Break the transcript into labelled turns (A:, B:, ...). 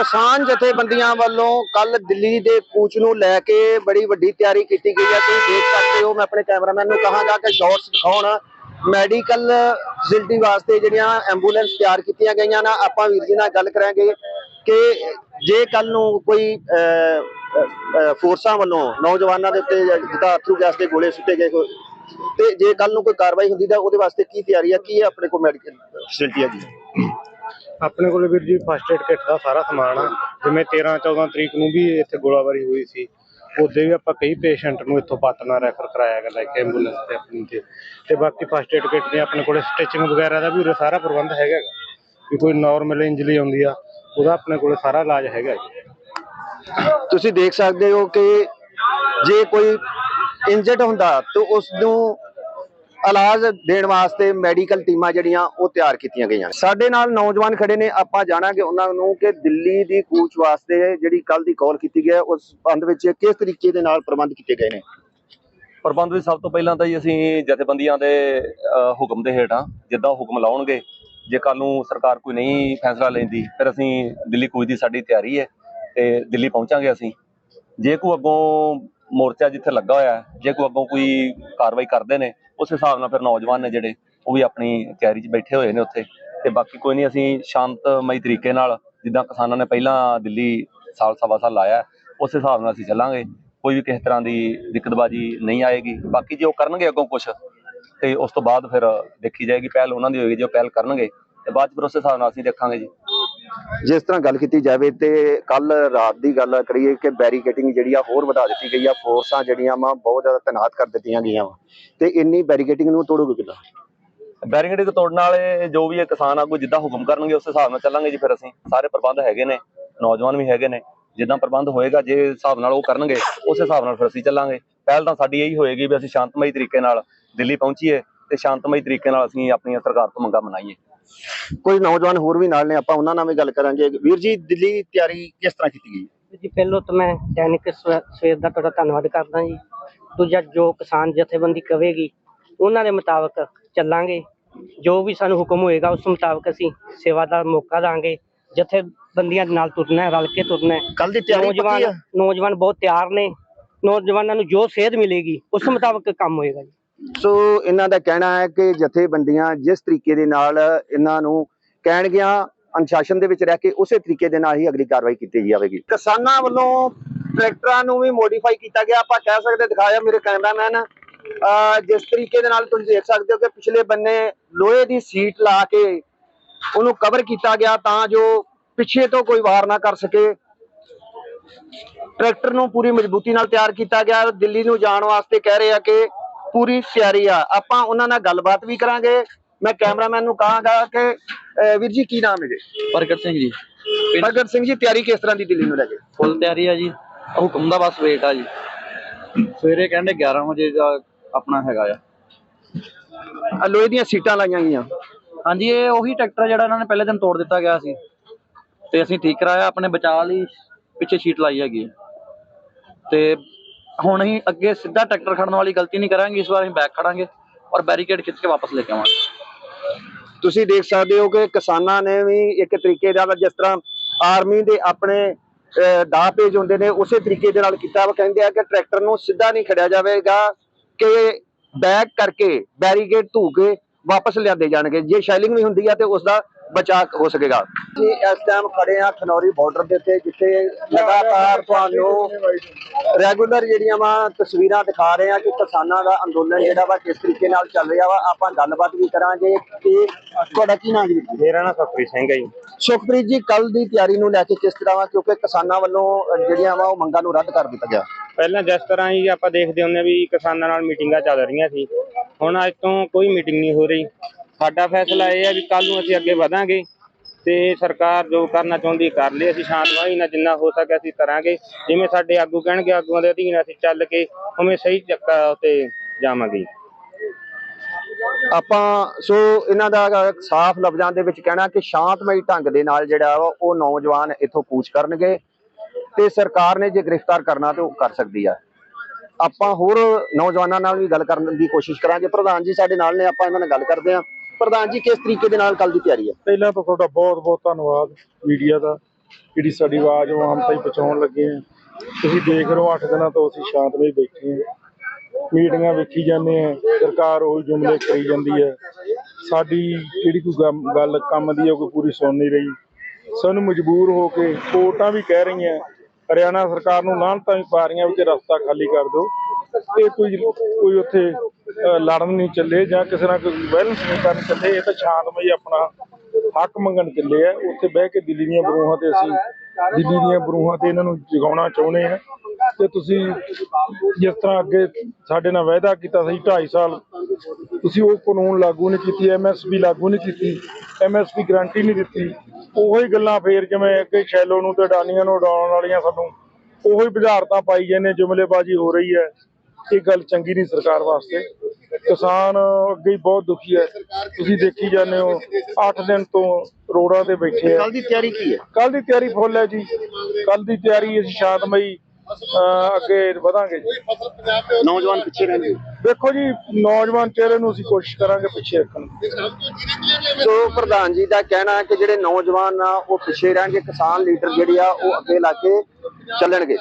A: ਕਿਸਾਨ ਜਥੇਬੰਦੀਆਂ ਵੱਲੋਂ ਕੱਲ ਦਿੱਲੀ ਦੇ ਕੂਚ ਨੂੰ ਲੈ ਕੇ ਬੜੀ ਵੱਡੀ ਤਿਆਰੀ ਕੀਤੀ ਗਈ ਹੈ। ਤੁਸੀਂ ਦੇਖ ਸਕਦੇ ਹੋ, ਮੈਂ ਆਪਣੇ ਕੈਮਰਾਮੈਨ ਨੂੰ ਕਹਾਂਗਾ ਕਿ ਸ਼ਾਰਟਸ ਦਿਖਾਉਣ। ਮੈਡੀਕਲ ਫੈਸਿਲਿਟੀ ਵਾਸਤੇ ਜਿਹੜੀਆਂ ਐਂਬੂਲੈਂਸ ਤਿਆਰ ਕੀਤੀਆਂ ਗਈਆਂ ਨਾ, ਆਪਾਂ ਵੀਰ ਜੀ ਨਾਲ ਗੱਲ ਕਰਾਂਗੇ ਕਿ ਜੇ ਕੱਲ ਨੂੰ ਕੋਈ ਫੋਰਸਾਂ ਵੱਲੋਂ ਨੌਜਵਾਨਾਂ ਦੇ ਉੱਤੇ ਜਿੱਦਾਂ ਅਥਰੂ ਗੈਸ ਦੇ ਗੋਲੇ ਸੁੱਟੇ ਗਏ ਤੇ ਜੇ ਕੱਲ ਨੂੰ ਕੋਈ ਕਾਰਵਾਈ ਹੁੰਦੀ ਤਾਂ ਉਹਦੇ ਵਾਸਤੇ ਕੀ ਤਿਆਰੀ ਹੈ? ਕੀ ਹੈ ਆਪਣੇ ਕੋਲ ਮੈਡੀਕਲ ਫੈਸਿਲਿਟੀ ਹੈ ਹੈਗੀ
B: ਆਪਣੇ ਕੋਲ ਵੀਰ ਜੀ ਫਸਟ ਏਡ ਕਿੱਟ ਦਾ ਸਾਰਾ ਸਮਾਨ ਆ। ਜਿਵੇਂ 13 14 ਤਰੀਕ ਨੂੰ ਵੀ ਇੱਥੇ ਗੋਲਾਬਾਰੀ ਹੋਈ ਸੀ, ਉਹਦੇ ਵੀ ਆਪਾਂ ਕਈ ਪੇਸ਼ੈਂਟ ਨੂੰ ਇੱਥੋਂ ਪਤਨਾ ਰੈਫਰ ਕਰਾਇਆ ਗਿਆ ਲੈ ਐਂਬੂਲੈਂਸ ਤੇ ਆਪਣੀ ਤੇ। ਤੇ ਬਾਕੀ ਫਸਟ ਏਡ ਕਿੱਟ ਦੇ ਆਪਣੇ ਕੋਲ ਸਟਿਚਿੰਗ ਵਗੈਰਾ ਦਾ ਵੀ ਉਰੇ ਸਾਰਾ ਪ੍ਰਬੰਧ ਹੈਗਾ ਵੀ ਕੋਈ ਨਾਰਮਲ ਇੰਜਰੀ ਆਉਂਦੀ ਆ, ਉਹਦਾ ਆਪਣੇ ਕੋਲ ਸਾਰਾ ਇਲਾਜ ਹੈਗਾ ਜੀ।
A: ਤੁਸੀਂ ਦੇਖ ਸਕਦੇ ਹੋ ਕਿ ਜੇ ਕੋਈ ਇੰਜਰਡ ਹੁੰਦਾ ਤਾਂ ਉਸ ਨੂੰ ਇਲਾਜ ਦੇਣ ਵਾਸਤੇ ਮੈਡੀਕਲ ਟੀਮਾਂ ਜਿਹੜੀਆਂ ਉਹ ਤਿਆਰ ਕੀਤੀਆਂ ਗਈਆਂ। ਸਾਡੇ ਨਾਲ ਨੌਜਵਾਨ ਖੜੇ ਨੇ। ਆਪਾਂ ਜਾਣਾਂਗੇ ਉਹਨਾਂ ਨੂੰ ਕਿ ਦਿੱਲੀ ਦੀ ਕੂਚ ਵਾਸਤੇ ਜਿਹੜੀ ਕੱਲ ਦੀ ਕਾਲ ਕੀਤੀ ਗਈ ਉਸ ਸੰਬੰਧ ਵਿੱਚ ਕਿਸ ਤਰੀਕੇ ਦੇ ਨਾਲ ਪ੍ਰਬੰਧ ਕੀਤੇ ਗਏ ਨੇ?
C: ਪ੍ਰਬੰਧ ਵਿੱਚ ਸਭ ਤੋਂ ਪਹਿਲਾਂ ਤਾਂ ਜੀ ਅਸੀਂ ਜਥੇਬੰਦੀਆਂ ਦੇ ਹੁਕਮ ਦੇ ਹੇਠਾਂ ਜਿੱਦਾਂ ਹੁਕਮ ਲਾਉਣਗੇ, ਜੇ ਕੱਲ ਨੂੰ ਸਰਕਾਰ ਕੋਈ ਨਹੀਂ ਫੈਸਲਾ ਲੈਂਦੀ, ਫਿਰ ਅਸੀਂ ਦਿੱਲੀ ਕੂਚ ਦੀ ਸਾਡੀ ਤਿਆਰੀ ਹੈ ਤੇ ਦਿੱਲੀ ਪਹੁੰਚਾਂਗੇ ਅਸੀਂ। ਜੇ ਕੋਈ ਅੱਗੋਂ ਮੋਰਚਾ ਜਿੱਥੇ ਲੱਗਾ ਹੋਇਆ, ਜੇ ਕੋਈ ਅੱਗੋਂ ਕੋਈ ਕਾਰਵਾਈ ਕਰਦੇ ਨੇ ਉਸ ਹਿਸਾਬ ਨਾਲ ਫਿਰ ਨੌਜਵਾਨ ਨੇ ਜਿਹੜੇ ਉਹ ਵੀ ਆਪਣੀ ਤਿਆਰੀ 'ਚ ਬੈਠੇ ਹੋਏ ਨੇ ਉੱਥੇ। ਤੇ ਬਾਕੀ ਕੋਈ ਨਹੀਂ ਅਸੀਂ ਸ਼ਾਂਤਮਈ ਤਰੀਕੇ ਨਾਲ ਜਿੱਦਾਂ ਕਿਸਾਨਾਂ ਨੇ ਪਹਿਲਾਂ ਦਿੱਲੀ ਸਾਲ ਸਵਾ ਸਾਲ ਲਾਇਆ ਹੈ, ਉਸ ਹਿਸਾਬ ਨਾਲ ਅਸੀਂ ਚੱਲਾਂਗੇ। ਕੋਈ ਵੀ ਕਿਸੇ ਤਰ੍ਹਾਂ ਦੀ ਦਿੱਕਤਬਾਜੀ ਨਹੀਂ ਆਏਗੀ। ਬਾਕੀ ਜੇ ਉਹ ਕਰਨਗੇ ਅੱਗੋਂ ਕੁਝ ਤੇ ਉਸ ਤੋਂ ਬਾਅਦ ਫਿਰ ਦੇਖੀ ਜਾਏਗੀ ਪਹਿਲ ਉਹਨਾਂ ਦੀ ਹੋਏਗੀ ਜੇ ਉਹ ਪਹਿਲ ਕਰਨਗੇ ਤੇ ਬਾਅਦ ਚ ਫਿਰ ਉਸ ਹਿਸਾਬ ਨਾਲ ਅਸੀਂ ਦੇਖਾਂਗੇ ਜੀ।
A: ਜਿਸ ਤਰ੍ਹਾਂ ਗੱਲ ਕੀਤੀ ਜਾਵੇ ਤੇ ਕੱਲ ਰਾਤ ਦੀ ਗੱਲ ਕਰੀਏ ਕਿ ਬੈਰੀਕੇਟਿੰਗ ਜਿਹੜੀ ਆ ਹੋਰ ਵਧਾ ਦਿੱਤੀ ਗਈ ਆ ਫੋਰਸਾਂ ਜਿਹੜੀਆਂ ਵਾ ਬਹੁਤ ਜ਼ਿਆਦਾ ਤੈਨਾਤ ਕਰ ਦਿੱਤੀਆਂ ਗਈਆਂ ਵਾ। ਤੇ ਇੰਨੀ ਬੈਰੀਕੇਟਿੰਗ ਨੂੰ ਤੋੜੋਗੇ ਕਿੱਦਾਂ?
C: ਬੈਰੀਕੇਡਿੰਗ ਤੋੜਨ ਵਾਲੇ ਜੋ ਵੀ ਕਿਸਾਨ ਆਗੂ ਜਿੱਦਾਂ ਹੁਕਮ ਕਰਨਗੇ ਉਸ ਹਿਸਾਬ ਨਾਲ ਚੱਲਾਂਗੇ ਜੀ ਫਿਰ ਅਸੀਂ। ਸਾਰੇ ਪ੍ਰਬੰਧ ਹੈਗੇ ਨੇ, ਨੌਜਵਾਨ ਵੀ ਹੈਗੇ ਨੇ। ਜਿੱਦਾਂ ਪ੍ਰਬੰਧ ਹੋਏਗਾ, ਜੇ ਹਿਸਾਬ ਨਾਲ ਉਹ ਕਰਨਗੇ, ਉਸ ਹਿਸਾਬ ਨਾਲ ਫਿਰ ਅਸੀਂ ਚੱਲਾਂਗੇ। ਪਹਿਲ ਤਾਂ ਸਾਡੀ ਇਹੀ ਹੋਏਗੀ ਵੀ ਅਸੀਂ ਸ਼ਾਂਤਮਈ ਤਰੀਕੇ ਨਾਲ ਦਿੱਲੀ ਪਹੁੰਚੀਏ ਤੇ ਸ਼ਾਂਤਮਈ ਤਰੀਕੇ ਨਾਲ ਅਸੀਂ ਆਪਣੀਆਂ ਸਰਕਾਰ ਤੋਂ ਮੰਗਾਂ ਮਨਾਈਏ।
A: ਕੋਈ ਨੌਜਵਾਨ ਹੋਰ ਵੀ ਨਾਲ ਨੇ ਆਪਾਂ ਉਹਨਾਂ ਨਾਲ ਵੀ ਗੱਲ ਕਰਾਂਗੇ। ਵੀਰ ਜੀ ਦਿੱਲੀ ਤਿਆਰੀ ਕਿਸ ਤਰ੍ਹਾਂ ਕੀਤੀ ਗਈ?
D: ਜੀ ਪਹਿਲੋਂ ਤਾਂ ਮੈਂ ਦੈਨਿਕ ਸਵੇ- ਸਵੇਰ ਦਾ ਤੁਹਾਡਾ ਧੰਨਵਾਦ ਕਰਦਾ ਜੀ। ਦੂਜਾ ਜੋ ਕਿਸਾਨ ਜਥੇਬੰਦੀ ਕਵੇਗੀ ਉਹਨਾਂ ਦੇ ਮੁਤਾਬਕ ਚੱਲਾਂਗੇ। ਜੋ ਵੀ ਸਾਨੂੰ ਹੁਕਮ ਹੋਏਗਾ ਉਸ ਮੁਤਾਬਕ ਅਸੀਂ ਸੇਵਾ ਦਾ ਮੌਕਾ ਦਾਂਗੇ। ਜਥੇਬੰਦੀਆਂ ਦੇ ਨਾਲ ਤੁਰਨਾ ਹੈ ਰਲ ਕੇ ਤੁਰਨਾ ਹੈ।
A: ਕੱਲ ਦੀ ਤਿਆਰੀ
D: ਨੌਜਵਾਨ ਨੌਜਵਾਨ ਬਹੁਤ ਤਿਆਰ ਨੇ। ਨੌਜਵਾਨਾਂ ਨੂੰ ਜੋ ਸੇਧ ਮਿਲੇਗੀ ਉਸ ਮੁਤਾਬਕ ਕੰਮ ਹੋਏਗਾ ਜੀ।
A: ਸੋ ਇਹਨਾਂ ਦਾ ਕਹਿਣਾ ਹੈ ਕਿ ਜਥੇਬੰਦੀਆਂ ਜਿਸ ਤਰੀਕੇ ਦੇ ਨਾਲ ਇਹਨਾਂ ਨੂੰ ਕਹਿਣਗੀਆਂ, ਅਨੁਸ਼ਾਸਨ ਦੇ ਵਿੱਚ ਰਹਿ ਕੇ ਉਸੇ ਤਰੀਕੇ ਦੇ ਨਾਲ ਹੀ ਅਗਲੀ ਕਾਰਵਾਈ ਕੀਤੀ ਜਾਵੇਗੀ। ਕਿਸਾਨਾਂ ਵੱਲੋਂ ਟਰੈਕਟਰਾਂ ਨੂੰ ਵੀ ਮੋਡੀਫਾਈ ਕੀਤਾ ਗਿਆ। ਆਪਾਂ ਕਹਿ ਸਕਦੇ, ਦਿਖਾਇਆ ਮੇਰੇ ਕੈਮਰਾਮੈਨ ਜਿਸ ਤਰੀਕੇ ਦੇ ਨਾਲ ਤੁਸੀਂ ਦੇਖ ਸਕਦੇ ਹੋ ਕਿ ਪਿਛਲੇ ਬੰਨੇ ਲੋਹੇ ਦੀ ਸੀਟ ਲਾ ਕੇ ਉਹਨੂੰ ਕਵਰ ਕੀਤਾ ਗਿਆ ਤਾਂ ਜੋ ਪਿੱਛੇ ਤੋਂ ਕੋਈ ਵਾਰ ਨਾ ਕਰ ਸਕੇ। ਟਰੈਕਟਰ ਨੂੰ ਪੂਰੀ ਮਜ਼ਬੂਤੀ ਨਾਲ ਤਿਆਰ ਕੀਤਾ ਗਿਆ। ਦਿੱਲੀ ਨੂੰ ਜਾਣ ਵਾਸਤੇ ਕਹਿ ਰਹੇ ਆ ਕਿ ਪੂਰੀ ਤਿਆਰੀ ਆ। ਆਪਾਂ ਉਹਨਾਂ ਨਾਲ ਗੱਲਬਾਤ ਵੀ ਕਰਾਂਗੇ। ਮੈਂ ਕੈਮਰਾਮੈਨ ਨੂੰ ਕਹਾਂਗਾ ਕਿ ਵੀਰ ਜੀ ਕੀ ਨਾਮ ਹੈ ਜੀ
E: ਪ੍ਰਗਟ ਸਿੰਘ ਜੀ।
A: ਪ੍ਰਗਟ ਸਿੰਘ ਜੀ ਤਿਆਰੀ ਕਿਸ ਤਰ੍ਹਾਂ ਦੀ ਦਿੱਲੀ ਨੂੰ ਲੈ ਕੇ?
E: ਫੁੱਲ ਤਿਆਰੀ ਆ ਜੀ। ਹੁਕਮ ਦਾ ਬਸ ਵੇਟ ਆ ਜੀ। ਸਵੇਰੇ ਕਹਿੰਦੇ 11 ਵਜੇ ਦਾ ਆਪਣਾ ਹੈਗਾ ਆ।
A: ਲੋਹੇ ਦੀਆਂ ਸੀਟਾਂ ਲਾਈਆਂ ਗਈਆਂ।
E: ਹਾਂਜੀ ਇਹ ਉਹੀ ਟਰੈਕਟਰ ਜਿਹੜਾ ਇਹਨਾਂ ਨੇ ਪਹਿਲੇ ਦਿਨ ਤੋੜ ਦਿੱਤਾ ਗਿਆ ਸੀ। ਤੇ ਅਸੀਂ ਠੀਕ ਕਰਾਇਆ ਆਪਣੇ ਬਚਾਅ ਲਈ ਪਿੱਛੇ ਸ਼ੀਟ ਲਾਈ ਹੈਗੀ। ਤੇ ਹੁਣ ਅਸੀਂ ਅੱਗੇ ਸਿੱਧਾ ਟਰੈਕਟਰ ਖੜਨ ਵਾਲੀ ਗਲਤੀ ਨਹੀਂ ਕਰਾਂਗੇ ਇਸ ਵਾਰ ਅਸੀਂ ਬੈਕ ਖੜਾਂਗੇ ਔਰ ਬੈਰੀਕੇਡ ਖਿੱਚ ਕੇ ਵਾਪਸ ਲੈ ਕੇ ਆਵਾਂਗੇ।
A: ਤੁਸੀਂ ਦੇਖ ਸਕਦੇ ਹੋ ਕਿ ਕਿਸਾਨਾਂ ਨੇ ਵੀ ਇੱਕ ਤਰੀਕੇ ਨਾਲ ਜਿਸ ਤਰ੍ਹਾਂ ਆਰਮੀ ਦੇ ਆਪਣੇ ਅਹ, ਪੇਜ ਹੁੰਦੇ ਨੇ ਉਸੇ ਤਰੀਕੇ ਦੇ ਨਾਲ ਕੀਤਾ ਵਾ। ਕਹਿੰਦੇ ਆ ਕਿ ਟਰੈਕਟਰ ਨੂੰ ਸਿੱਧਾ ਨਹੀਂ ਖੜਿਆ ਜਾਵੇਗਾ ਕਿ ਬੈਕ ਕਰਕੇ ਬੈਰੀਕੇਡ ਧੂ ਕੇ ਵਾਪਸ ਲਿਆਂਦੇ ਜਾਣਗੇ। ਜੇ ਸ਼ੈਲਿੰਗ ਵੀ ਹੁੰਦੀ ਆ ਤੇ ਉਸ ਦਾ ਬਚਾਅ ਹੋ ਸਕੇਗਾ। ਜੀ ਇਸ ਟਾਈਮ ਖੜੇ ਆ ਖਨੌਰੀ ਬਾਰਡਰ ਦੇ ਉੱਤੇ ਜਿੱਥੇ ਲਗਾਤਾਰ ਤੁਹਾਨੂੰ ਰੈਗੂਲਰ ਜਿਹੜੀਆਂ ਵਾ ਤਸਵੀਰਾਂ ਦਿਖਾ ਰਹੇ ਆ ਕਿ ਕਿਸਾਨਾਂ ਦਾ ਅੰਦੋਲਨ ਜਿਹੜਾ ਵਾ ਕਿਸ ਤਰੀਕੇ ਨਾਲ ਚੱਲ ਰਿਹਾ ਵਾ। ਆਪਾਂ ਗੱਲਬਾਤ ਵੀ ਕਰਾਂਗੇ ਕਿ ਤੁਹਾਡਾ ਕੀ ਨਾਮ ਜੀ?
B: ਮੇਰਾ ਨਾਮ ਸਤਪ੍ਰੀਤ ਸਿੰਘ ਹੈ ਜੀ।
A: ਸੁਖਪ੍ਰੀਤ ਜੀ ਕੱਲ ਦੀ ਤਿਆਰੀ ਨੂੰ ਲੈ ਕੇ ਕਿਸ ਤਰ੍ਹਾਂ ਵਾ? ਕਿਉਂਕਿ ਕਿਸਾਨਾਂ ਵੱਲੋਂ ਜਿਹੜੀਆਂ ਵਾ ਉਹ ਮੰਗਾਂ ਨੂੰ ਰੱਦ ਕਰ ਦਿੱਤਾ ਗਿਆ।
B: ਪਹਿਲਾਂ ਜਿਸ ਤਰ੍ਹਾਂ ਹੀ ਆਪਾਂ ਦੇਖਦੇ ਹੁੰਦੇ ਵੀ ਕਿਸਾਨਾਂ ਨਾਲ ਮੀਟਿੰਗਾਂ ਚੱਲ ਰਹੀਆਂ ਸੀ। ਹੁਣ ਅੱਜ ਤੋਂ ਕੋਈ ਮੀਟਿੰਗ ਨਹੀਂ ਹੋ ਰਹੀ। ਸਾਡਾ ਫੈਸਲਾ ਇਹ ਹੈ ਵੀ ਕੱਲ ਨੂੰ ਅਸੀਂ ਅੱਗੇ ਵਧਾਂਗੇ ਤੇ ਸਰਕਾਰ ਜੋ ਕਰਨਾ ਚਾਹੁੰਦੀ ਕਰ ਲਈ, ਅਸੀਂ ਸ਼ਾਂਤਮਈ ਨਾਲ ਜਿੰਨਾ ਹੋ ਸਕੇ ਅਸੀਂ ਕਰਾਂਗੇ। ਜਿਵੇਂ ਸਾਡੇ ਆਗੂ ਕਹਿਣਗੇ, ਆਗੂਆਂ ਦੇ ਅਧੀਨ ਅਸੀਂ ਚੱਲ ਕੇ ਉਵੇਂ ਸਹੀ ਚੱਕਾ ਤੇ ਜਾਵਾਂਗੇ।
A: ਆਪਾਂ, ਸੋ ਇਹਨਾਂ ਦਾ ਸਾਫ਼ ਲਫ਼ਜ਼ਾਂ ਦੇ ਵਿੱਚ ਕਹਿਣਾ ਕਿ ਸ਼ਾਂਤਮਈ ਢੰਗ ਦੇ ਨਾਲ ਜਿਹੜਾ ਵਾ, ਉਹ ਨੌਜਵਾਨ ਇੱਥੋਂ ਕੂਚ ਕਰਨਗੇ ਤੇ ਸਰਕਾਰ ਨੇ ਜੇ ਗ੍ਰਿਫਤਾਰ ਕਰਨਾ ਤੇ ਉਹ ਕਰ ਸਕਦੀ ਆ। ਆਪਾਂ ਹੋਰ ਨੌਜਵਾਨਾਂ ਨਾਲ ਵੀ ਗੱਲ ਕਰਨ ਦੀ ਕੋਸ਼ਿਸ਼ ਕਰਾਂਗੇ। ਪ੍ਰਧਾਨ ਜੀ ਸਾਡੇ ਨਾਲ ਨੇ, ਆਪਾਂ ਇਹਨਾਂ ਨਾਲ ਗੱਲ ਕਰਦੇ ਹਾਂ ਪ੍ਰਧਾਨ ਜੀ, ਕਿਸ ਤਰੀਕੇ ਦੇ ਨਾਲ ਕੱਲ ਦੀ ਤਿਆਰੀ ਹੈ
F: ਪਹਿਲਾਂ ਤਾਂ ਤੁਹਾਡਾ ਬਹੁਤ ਬਹੁਤ ਧੰਨਵਾਦ ਮੀਡੀਆ ਦਾ, ਜਿਹੜੀ ਸਾਡੀ ਆਵਾਜ਼ ਉਹ ਆਮ ਤਾਈਂ ਪਹੁੰਚਾਉਣ ਲੱਗੇ ਆ। ਤੁਸੀਂ ਦੇਖ ਰਹੇ ਹੋ 8 ਦਿਨਾਂ ਤੋਂ ਅਸੀਂ ਸ਼ਾਂਤਮਈ ਬੈਠੇ ਹਾਂ ਮੀਟਿੰਗਾਂ ਵੇਖੀ ਜਾਂਦੇ ਆ, ਸਰਕਾਰ ਉਹ ਜੁਮਲੇ ਕਰੀ ਜਾਂਦੀ ਹੈ ਸਾਡੀ ਜਿਹੜੀ ਕੋਈ ਗੱਲ ਕੰਮ ਦੀ ਹੈ ਉਹ ਕੋਈ ਪੂਰੀ ਸੁਣ ਨਹੀਂ ਰਹੀ। ਸਾਨੂੰ ਮਜਬੂਰ ਹੋ ਕੇ ਕੋਰਟਾਂ ਵੀ ਕਹਿ ਰਹੀਆਂ, ਹਰਿਆਣਾ ਸਰਕਾਰ ਨੂੰ ਲਾਹਨਤਾਂ ਵੀ ਪਾ ਰਹੀਆਂ ਵੀ ਕਿ ਰਸਤਾ ਖਾਲੀ ਕਰ ਦਿਓ। ਇਹ ਕੋਈ ਕੋਈ ਉੱਥੇ ਲੜਨ ਨਹੀਂ ਚੱਲੇ ਜਾਂ ਕਿਸੇ ਨਾਲ ਕੋਈ ਬੈਲੈਂਸ ਨਹੀਂ ਕਰਨ ਚੱਲੇ, ਇਹ ਤਾਂ ਸ਼ਾਂਤਮਈ ਆਪਣਾ ਹੱਕ ਮੰਗਣ ਚੱਲੇ ਆ। ਉੱਥੇ ਬਹਿ ਕੇ ਦਿੱਲੀ ਦੀਆਂ ਬਰੂਹਾਂ ਤੇ ਅਸੀਂ ਦਿੱਲੀ ਦੀਆਂ ਬਰੂਹਾਂ ਤੇ ਇਹਨਾਂ ਨੂੰ ਜਗਾਉਣਾ ਚਾਹੁੰਦੇ ਆ ਤੇ ਤੁਸੀਂ ਜਿਸ ਤਰ੍ਹਾਂ ਅੱਗੇ ਸਾਡੇ ਨਾਲ ਵਾਅਦਾ ਕੀਤਾ ਸੀ 2.5 ਸਾਲ, ਤੁਸੀਂ ਉਹ ਕਾਨੂੰਨ ਲਾਗੂ ਨਹੀਂ ਕੀਤੀ ਐਮਐਸਪੀ ਲਾਗੂ ਨਹੀਂ ਕੀਤੀ ਐਮਐਸਪੀ ਗਰੰਟੀ ਨਹੀਂ ਦਿੱਤੀ। ਉਹੀ ਗੱਲਾਂ ਫੇਰ ਜਿਵੇਂ ਅੱਗੇ ਸ਼ੈਲੋ ਨੂੰ ਤੇ ਅਡਾਨੀਆਂ ਨੂੰ ਉਡਾਉਣ ਵਾਲੀਆਂ ਸਾਨੂੰ ਉਹੀ ਬੁਝਾਰਤਾਂ ਪਾਈ ਜਾਂਦੇ, ਜੁਮਲੇਬਾਜ਼ੀ ਹੋ ਰਹੀ ਹੈ। ਇਹ ਗੱਲ ਚੰਗੀ ਨਹੀਂ ਸਰਕਾਰ ਵਾਸਤੇ। ਕਿਸਾਨ ਅੱਗੇ ਹੀ ਬਹੁਤ ਦੁਖੀ ਹੈ। ਤੁਸੀਂ ਦੇਖੀ ਜਾਂਦੇ ਹੋ 8 ਦਿਨ ਤੋਂ ਰੋਡਾਂ ਤੇ ਬੈਠੇ ਆ।
A: ਕੱਲ ਦੀ ਤਿਆਰੀ ਕੀ ਹੈ?
F: ਕੱਲ ਦੀ ਤਿਆਰੀ ਫੁੱਲ ਹੈ ਜੀ। ਕੱਲ ਦੀ ਤਿਆਰੀ ਅਸੀਂ ਸ਼ਾਂਤਮਈ ਅੱਗੇ ਵਧਾਂਗੇ ਜੀ।
A: ਨੌਜਵਾਨ ਪਿੱਛੇ ਰਹਿਣਗੇ।
F: ਦੇਖੋ ਜੀ ਨੌਜਵਾਨ ਚਿਹਰੇ ਨੂੰ ਅਸੀਂ ਕੋਸ਼ਿਸ਼ ਕਰਾਂਗੇ ਪਿੱਛੇ ਰੱਖਣ ਦੀ।
A: ਸੋ ਪ੍ਰਧਾਨ ਜੀ ਦਾ ਕਹਿਣਾ ਹੈ ਕਿ ਜਿਹੜੇ ਨੌਜਵਾਨ ਆ ਉਹ ਪਿੱਛੇ ਰਹਿਣਗੇ। ਕਿਸਾਨ ਲੀਡਰ ਜਿਹੜੇ ਆ ਉਹ ਅੱਗੇ ਲਾ ਕੇ ਚੱਲਣਗੇ।